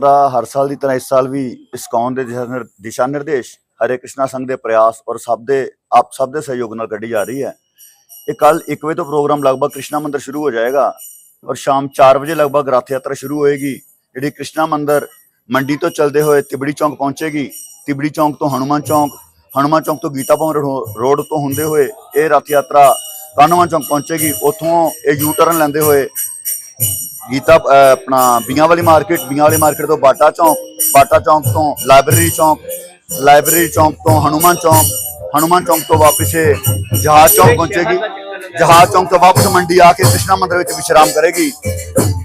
ਯਾਤਰਾ ਹਰ ਸਾਲ ਦੀ ਤਰ੍ਹਾਂ ਇਸ ਸਾਲ ਵੀ ਇਸਕੌਨ ਦੇ ਦਿਸ਼ਾ ਨਿਰਦੇਸ਼ ਹਰੇ ਕ੍ਰਿਸ਼ਨਾ ਸੰਘ ਦੇ ਪ੍ਰਯਾਸ ਔਰ ਸਭ ਦੇ ਆਪ ਸਭ ਦੇ ਸਹਿਯੋਗ ਨਾਲ ਕੱਢੀ ਜਾ ਰਹੀ ਹੈ। ਇਹ ਕੱਲ 1 ਵਜੇ ਤੋਂ ਪ੍ਰੋਗਰਾਮ ਲਗਭਗ ਕ੍ਰਿਸ਼ਨਾ ਮੰਦਿਰ ਸ਼ੁਰੂ ਹੋ ਜਾਏਗਾ ਔਰ ਸ਼ਾਮ 4 ਵਜੇ ਲਗਭਗ ਰਥ ਯਾਤਰਾ ਸ਼ੁਰੂ ਹੋਏਗੀ। ਜਿਹੜੀ ਕ੍ਰਿਸ਼ਨਾ ਮੰਦਿਰ ਮੰਡੀ ਤੋਂ ਚਲਦੇ ਹੋਏ ਤਿਬੜੀ ਚੌਂਕ ਪਹੁੰਚੇਗੀ। ਤਿਬੜੀ ਚੌਂਕ ਤੋਂ ਹਨੂਮਾਨ ਚੌਂਕ ਹਨੂਮਾਨ ਚੌਂਕ ਤੋਂ ਗੀਤਾ ਭਵਨ ਰੋਡ ਤੋਂ ਹੁੰਦੇ ਹੋਏ ਇਹ ਰਥ ਯਾਤਰਾ ਕਾਨੋਵਾਨ ਚੌਂਕ ਪਹੁੰਚੇਗੀ। ਉੱਥੋਂ ਇਹ ਯੂ ਟਰਨ ਲੈਂਦੇ ਹੋਏ ਗੀਤਾ ਆਪਣਾ ਬੀਆਂ ਵਾਲੀ ਮਾਰਕੀਟ, ਬੀਆਂ ਵਾਲੀ ਮਾਰਕੀਟ ਤੋਂ ਬਾਟਾ ਚੌਂਕ ਬਾਟਾ ਚੌਂਕ ਤੋਂ ਲਾਇਬ੍ਰੇਰੀ ਚੌਂਕ ਲਾਇਬ੍ਰੇਰੀ ਚੌਂਕ ਤੋਂ ਹਨੂਮਾਨ ਚੌਂਕ ਹਨੂਮਾਨ ਚੌਂਕ ਤੋਂ ਵਾਪਸ ਜਹਾਜ਼ ਚੌਂਕ ਪਹੁੰਚੇਗੀ। ਜਹਾਜ਼ ਚੌਂਕ ਤੋਂ ਵਾਪਸ ਮੰਡੀ ਆ ਕੇ ਕ੍ਰਿਸ਼ਨਾ ਮੰਦਿਰ ਵਿੱਚ ਵਿਸ਼ਰਾਮ ਕਰੇਗੀ।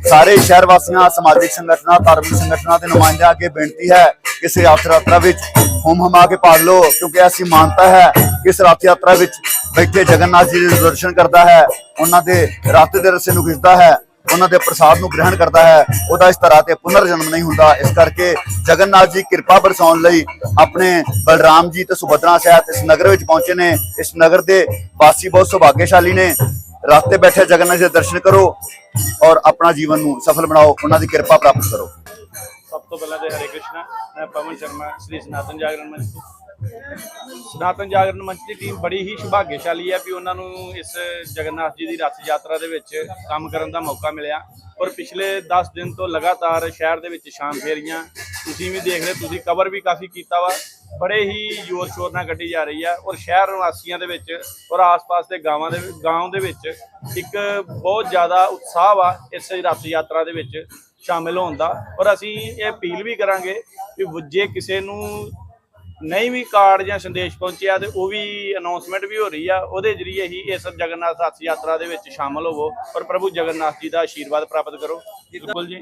ਸਾਰੇ ਸ਼ਹਿਰ ਵਾਸੀਆਂ, ਸਮਾਜਿਕ ਸੰਗਠਨਾਂ, ਧਾਰਮਿਕ ਸੰਗਠਨਾਂ ਦੇ ਨੁਮਾਇੰਦਿਆਂ ਅੱਗੇ ਬੇਨਤੀ ਹੈ ਕਿ ਇਸ ਰਥ ਯਾਤਰਾ ਵਿੱਚ ਹੁਮ ਹਮਾ ਕੇ ਭਾਗ ਲਓ, ਕਿਉਂਕਿ ਐਸੀ ਮਾਨਤਾ ਹੈ ਕਿ ਇਸ ਰਥ ਯਾਤਰਾ ਵਿੱਚ ਬੈਠੇ ਜਗਨਨਾਥ ਜੀ ਦੇ ਦਰਸ਼ਨ ਕਰਦਾ ਹੈ, ਉਹਨਾਂ ਦੇ ਰਥ ਦੇ ਰਸੇ ਨੂੰ ਖਿੱਚਦਾ ਹੈ। ਉਹਨਾਂ ਦੇ ਪ੍ਰਸਾਦ ਨੂੰ ਗ੍ਰਹਿਣ ਕਰਦਾ ਹੈ, ਉਹਦਾ ਇਸ ਤਰ੍ਹਾਂ ਤੇ ਪੁਨਰ ਜਨਮ ਨਹੀਂ ਹੁੰਦਾ। ਇਸ ਕਰਕੇ ਜਗਨਨਾਥ ਜੀ ਕਿਰਪਾ ਬਰਸਾਉਣ ਲਈ ਆਪਣੇ ਬਲਰਾਮ ਜੀ ਤੇ ਸੁਭਦਰਾ ਸਾਹਿਬ ਇਸ ਨਗਰ ਵਿੱਚ ਪਹੁੰਚੇ ਨੇ। ਇਸ ਨਗਰ ਦੇ ਵਾਸੀ ਬਹੁਤ ਸੁਭਾਗਿਆਸ਼ਾਲੀ ਨੇ। ਰਥ ਤੇ ਬੈਠੇ ਜਗਨਨਾਥ ਜੀ ਦੇ ਦਰਸ਼ਨ ਕਰੋ ਔਰ ਆਪਣਾ ਜੀਵਨ ਨੂੰ ਸਫਲ ਬਣਾਓ। ਉਹਨਾਂ ਦੀ ਕਿਰਪਾ ਪ੍ਰਾਪਤ ਕਰੋ। ਤੋਂ ਪਹਿਲਾਂ ਤੇ ਹਰੇ ਕ੍ਰਿਸ਼ਨਾ, ਮੈਂ ਪਵਨ ਸ਼ਰਮਾ, ਸ੍ਰੀ ਸਨਾਤਨ ਜਾਗਰਣ ਮੰਚ ਤੋਂ। ਸਨਾਤਨ ਜਾਗਰਣ ਮੰਚ ਦੀ ਟੀਮ ਬੜੀ ਹੀ ਸੁਭਾਗਿਆਸ਼ਾਲੀ ਹੈ ਵੀ ਉਹਨਾਂ ਨੂੰ ਇਸ ਜਗਨਨਾਥ ਜੀ ਦੀ ਰਥ ਯਾਤਰਾ ਦੇ ਵਿੱਚ ਕੰਮ ਕਰਨ ਦਾ ਮੌਕਾ ਮਿਲਿਆ। ਔਰ ਪਿਛਲੇ 10 ਦਿਨ ਤੋਂ ਲਗਾਤਾਰ ਸ਼ਹਿਰ ਦੇ ਵਿੱਚ ਸ਼ਾਮ ਫੇਰੀਆਂ, ਤੁਸੀਂ ਵੀ ਦੇਖ ਰਹੇ, ਤੁਸੀਂ ਕਵਰ ਵੀ ਕਾਫੀ ਕੀਤਾ ਵਾ। ਬੜੇ ਹੀ ਜ਼ੋਰ ਸ਼ੋਰ ਨਾਲ ਕੱਢੀ ਜਾ ਰਹੀ ਹੈ ਔਰ ਸ਼ਹਿਰ ਨਿਵਾਸੀਆਂ ਦੇ ਵਿੱਚ ਔਰ ਆਸ-ਪਾਸ ਦੇ ਗਾਵਾਂ ਦੇ ਗਾਂਵ ਦੇ ਵਿੱਚ ਇੱਕ ਬਹੁਤ ਜ਼ਿਆਦਾ ਉਤਸ਼ਾਹ ਵਾ ਇਸ ਰਥ ਯਾਤਰਾ ਦੇ ਵਿੱਚ। ਸ਼ਾਮਿਲ ਹੋਣ ਦਾ ਔਰ ਅਸੀਂ ਇਹ ਅਪੀਲ ਵੀ ਕਰਾਂਗੇ ਕਿ ਜੇ ਕਿਸੇ ਨੂੰ ਨਹੀਂ ਵੀ ਕਾਰਡ ਜਾਂ ਸੰਦੇਸ਼ ਪਹੁੰਚਿਆ ਤੇ ਉਹ ਵੀ ਅਨਾਉਂਸਮੈਂਟ ਵੀ ਹੋ ਰਹੀ ਆ, ਉਹਦੇ ਜਰੀਏ ਹੀ ਇਸ ਜਗਨਨਾਥ ਰਥ ਯਾਤਰਾ ਦੇ ਵਿੱਚ ਸ਼ਾਮਲ ਹੋਵੋ ਔਰ ਪ੍ਰਭੂ ਜਗਨਨਾਥ ਜੀ ਦਾ ਆਸ਼ੀਰਵਾਦ ਪ੍ਰਾਪਤ ਕਰੋ। ਬਿਲਕੁਲ ਜੀ,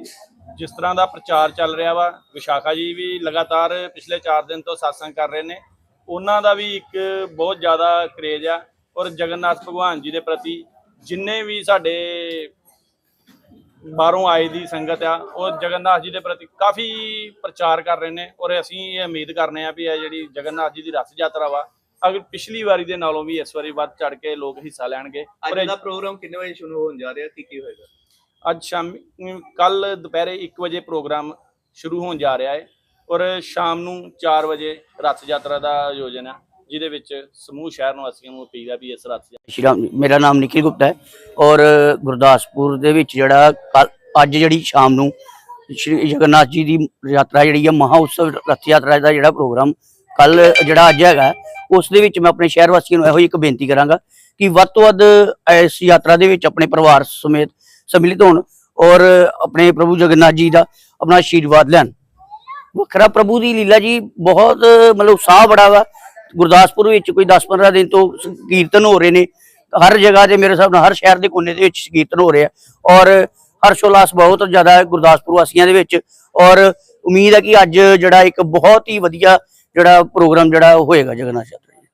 ਜਿਸ ਤਰ੍ਹਾਂ ਦਾ ਪ੍ਰਚਾਰ ਚੱਲ ਰਿਹਾ ਵਾ, ਵਿਸ਼ਾਖਾ ਜੀ ਵੀ ਲਗਾਤਾਰ ਪਿਛਲੇ 4 ਦਿਨ ਤੋਂ satsang ਕਰ ਰਹੇ ਨੇ, ਉਹਨਾਂ ਦਾ ਵੀ ਇੱਕ ਬਹੁਤ ਜ਼ਿਆਦਾ ਕਰੇਜ ਆ ਔਰ ਜਗਨਨਾਥ ਭਗਵਾਨ ਜੀ ਦੇ ਪ੍ਰਤੀ ਜਿੰਨੇ ਵੀ ਸਾਡੇ ਬਾਹਰੋਂ ਆਏ ਦੀ ਸੰਗਤ ਆ ਉਹ ਜਗਨਨਾਥ ਜੀ ਦੇ ਪ੍ਰਤੀ ਕਾਫੀ ਪ੍ਰਚਾਰ ਕਰ ਰਹੇ ਨੇ ਔਰ ਅਸੀਂ ਇਹ ਉਮੀਦ ਕਰਨੇ ਆ ਵੀ ਇਹ ਜਿਹੜੀ ਜਗਨਨਾਥ ਜੀ ਦੀ ਰਥ ਯਾਤਰਾ ਵਾ ਅਗਰ ਪਿਛਲੀ ਵਾਰੀ ਦੇ ਨਾਲੋਂ ਵੀ ਇਸ ਵਾਰੀ ਵੱਧ ਚੜ ਕੇ ਲੋਕ ਹਿੱਸਾ ਲੈਣਗੇ। ਅੱਜ ਦਾ ਪ੍ਰੋਗਰਾਮ ਕਿੰਨੇ ਵਜੇ ਸ਼ੁਰੂ ਹੋਣ ਜਾ ਰਿਹਾ ਕੀ ਕੀ ਹੋਏਗਾ? ਅੱਜ ਸ਼ਾਮੀ ਕੱਲ ਦੁਪਹਿਰੇ 1 ਵਜੇ ਪ੍ਰੋਗਰਾਮ ਸ਼ੁਰੂ ਹੋਣ ਜਾ ਰਿਹਾ ਹੈ ਔਰ ਸ਼ਾਮ ਨੂੰ 4 ਵਜੇ ਰਥ ਯਾਤਰਾ ਦਾ ਆਯੋਜਨ ਹੈ ਜਿਹਦੇ ਵਿੱਚ ਸਮੂਹ ਸ਼ਹਿਰ ਨਿਵਾਸੀਆਂ ਨੂੰ ਅਪੀਲ ਹੈ ਵੀ ਇਸ ਰਥ ਸ਼੍ਰੀ ਰਾਮ ਮੇਰਾ ਨਾਮ ਨਿਖਿਲ ਗੁਪਤਾ ਹੈ ਔਰ ਗੁਰਦਾਸਪੁਰ ਦੇ ਵਿੱਚ ਜਿਹੜਾ ਅੱਜ ਜਿਹੜੀ ਸ਼ਾਮ ਨੂੰ ਸ਼੍ਰੀ ਜਗਨਨਾਥ ਜੀ ਦੀ ਯਾਤਰਾ ਜਿਹੜੀ ਹੈ ਮਹਾ ਰਥ ਯਾਤਰਾ ਦਾ ਜਿਹੜਾ ਪ੍ਰੋਗਰਾਮ ਕੱਲ ਜਿਹੜਾ ਅੱਜ ਹੈਗਾ, ਉਸ ਦੇ ਵਿੱਚ ਮੈਂ ਆਪਣੇ ਸ਼ਹਿਰ ਵਾਸੀਆਂ ਨੂੰ ਇਹੋ ਹੀ ਇੱਕ ਬੇਨਤੀ ਕਰਾਂਗਾ ਕਿ ਵੱਧ ਤੋਂ ਵੱਧ ਇਸ ਯਾਤਰਾ ਦੇ ਵਿੱਚ ਆਪਣੇ ਪਰਿਵਾਰ ਸਮੇਤ ਸਮਿਲਿਤ ਹੋਣ ਔਰ ਆਪਣੇ ਪ੍ਰਭੂ ਜਗਨਨਾਥ ਜੀ ਦਾ ਆਪਣਾ ਆਸ਼ੀਰਵਾਦ ਲੈਣ। ਵੱਖਰਾ ਪ੍ਰਭੂ ਦੀ ਲੀਲਾ ਜੀ ਬਹੁਤ, ਮਤਲਬ ਉਤਸ਼ਾਹ ਬੜਾ ਵਾ। ਗੁਰਦਾਸਪੁਰ ਵਿੱਚ ਕੋਈ 10-15 ਦਿਨ ਤੋਂ ਸ- ਕੀਰਤਨ ਹੋ ਰਹੇ ਨੇ। ਹਰ ਜਗ੍ਹਾ ਤੇ ਮੇਰੇ ਹਿਸਾਬ ਨਾਲ ਹਰ ਸ਼ਹਿਰ ਦੇ ਕੋਨੇ ਦੇ ਵਿੱਚ ਕੀਰਤਨ ਹੋ ਰਿਹਾ। ਔਰ ਹਰਸ਼ੋਲਾਸ ਬਹੁਤ ਜ਼ਿਆਦਾ ਹੈ ਗੁਰਦਾਸਪੁਰ ਵਾਸੀਆਂ ਦੇ ਵਿੱਚ। ਔਰ ਉਮੀਦ ਹੈ ਕਿ ਅੱਜ ਜਿਹੜਾ ਇੱਕ ਬਹੁਤ ਹੀ ਵਧੀਆ ਜਿਹੜਾ ਪ੍ਰੋਗਰਾਮ ਜਿਹੜਾ ਹੋਏਗਾ ਜਗਨਨਾਥ ਯਾਤਰਾ।